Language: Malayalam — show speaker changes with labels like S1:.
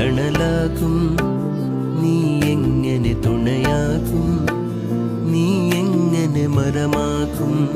S1: തണലാകും. നീ എങ്ങനെ തുണയാകും? നീ എങ്ങനെ മരമാകും?